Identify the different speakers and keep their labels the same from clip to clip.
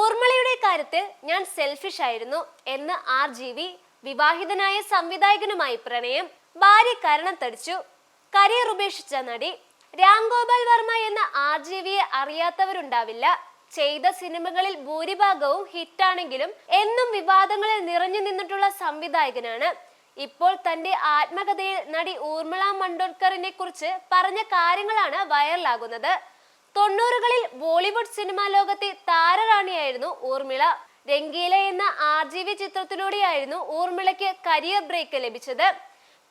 Speaker 1: ഊർമിളയുടെ കാര്യത്തിൽ ഞാൻ സെൽഫിഷ് ആയിരുന്നു എന്ന് ആർ ജി വി വിവാഹിതനായ സംവിധായകനുമായി പ്രണയം ഭാര്യ കരണം തടിച്ചു കരിയർ ഉപേക്ഷിച്ച നടി രാം ഗോപാൽ വർമ്മ എന്ന ആർ ജി വിയെ അറിയാത്തവരുണ്ടാവില്ല. ചെയ്ത സിനിമകളിൽ ഭൂരിഭാഗവും ഹിറ്റാണെങ്കിലും എന്നും വിവാദങ്ങളിൽ നിറഞ്ഞു നിന്നിട്ടുള്ള സംവിധായകനാണ്. ഇപ്പോൾ തന്റെ ആത്മകഥയിൽ നടി ഊർമിള മണ്ടോൽക്കറിനെ കുറിച്ച് പറഞ്ഞ കാര്യങ്ങളാണ് വൈറലാകുന്നത് തൊണ്ണൂറുകളിൽ ബോളിവുഡ് സിനിമാ ലോകത്തെ താരറാണിയായിരുന്നു ഊർമിള. രംഗീല എന്ന ആർ ജി വി ചിത്രത്തിലൂടെയായിരുന്നു ഊർമിളയ്ക്ക് കരിയർ ബ്രേക്ക് ലഭിച്ചത്.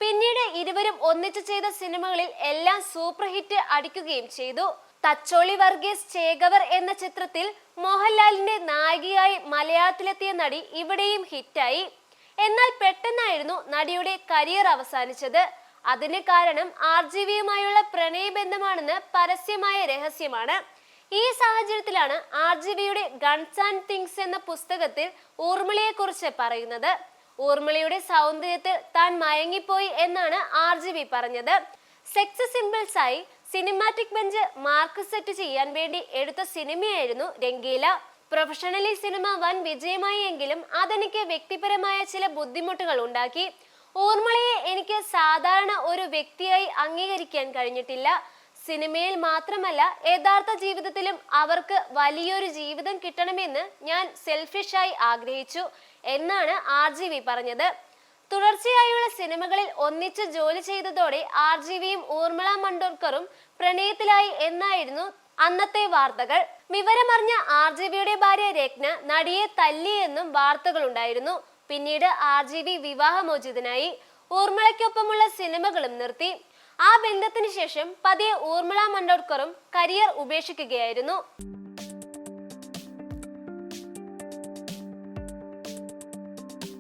Speaker 1: പിന്നീട് ഇരുവരും ഒന്നിച്ചു ചെയ്ത സിനിമകളിൽ എല്ലാം സൂപ്പർ ഹിറ്റ് അടിക്കുകയും ചെയ്തു. തച്ചോളി വർഗീസ് ചേകവർ എന്ന ചിത്രത്തിൽ മോഹൻലാലിന്റെ നായികയായി മലയാളത്തിലെത്തിയ നടി ഇവിടെയും ഹിറ്റായി. എന്നാൽ പെട്ടെന്നായിരുന്നു നടിയുടെ കരിയർ അവസാനിച്ചത്. അതിന് കാരണം ആർ ജി വിയുമായുള്ള പ്രണയബന്ധമാണെന്ന് പരസ്യമായ രഹസ്യമാണ്. ഈ സാഹചര്യത്തിലാണ് ആർ ജി വിയുടെ ഗൺസ് ആൻഡ് തിങ്സ് എന്ന പുസ്തകത്തിൽ ഊർമിളയെ കുറിച്ച് പറയുന്നത്. ഊർമിളയുടെ സൗന്ദര്യത്തിൽ താൻ മയങ്ങിപ്പോയി എന്നാണ് ആർ ജി വി പറഞ്ഞത്. സെക്സ് സിമ്പിൾസ് ആയി സിനിമാറ്റിക് ബെഞ്ച് മാർക്ക് സെറ്റ് ചെയ്യാൻ വേണ്ടി എടുത്ത സിനിമയായിരുന്നു രംഗീല. പ്രൊഫഷണലി സിനിമ വൻ വിജയമായി എങ്കിലും അതെനിക്ക് വ്യക്തിപരമായ ചില ബുദ്ധിമുട്ടുകൾ ഉണ്ടാക്കി. ഊർമിളയെ എനിക്ക് സാധാരണ ഒരു വ്യക്തിയായി അംഗീകരിക്കാൻ കഴിഞ്ഞിട്ടില്ല. സിനിമയിൽ മാത്രമല്ല യഥാർത്ഥ ജീവിതത്തിലും അവർക്ക് വലിയൊരു ജീവിതം കിട്ടണമെന്ന് ഞാൻ സെൽഫിഷായി ആഗ്രഹിച്ചു എന്നാണ് ആർ ജി വി പറഞ്ഞത്. തുടർച്ചയായുള്ള സിനിമകളിൽ ഒന്നിച്ച് ജോലി ചെയ്തതോടെ ആർ ജി വിയും ഊർമിള മണ്ടോർക്കറും പ്രണയത്തിലായി എന്നായിരുന്നു അന്നത്തെ വാർത്തകൾ. വിവരമറിഞ്ഞ ആർ ജി വിയുടെ ഭാര്യ രത്ന നടിയെ തല്ലിയെന്നും വാർത്തകളുണ്ടായിരുന്നു. പിന്നീട് ആർ ജി വി വിവാഹമോചിതനായി. ഊർമിളയ്ക്കൊപ്പമുള്ള സിനിമകളും നിർത്തി. ആ ബന്ധത്തിന് ശേഷം പതിയെ ഊർമിള മണ്ടോഡ്കറും കരിയർ ഉപേക്ഷിക്കുകയായിരുന്നു.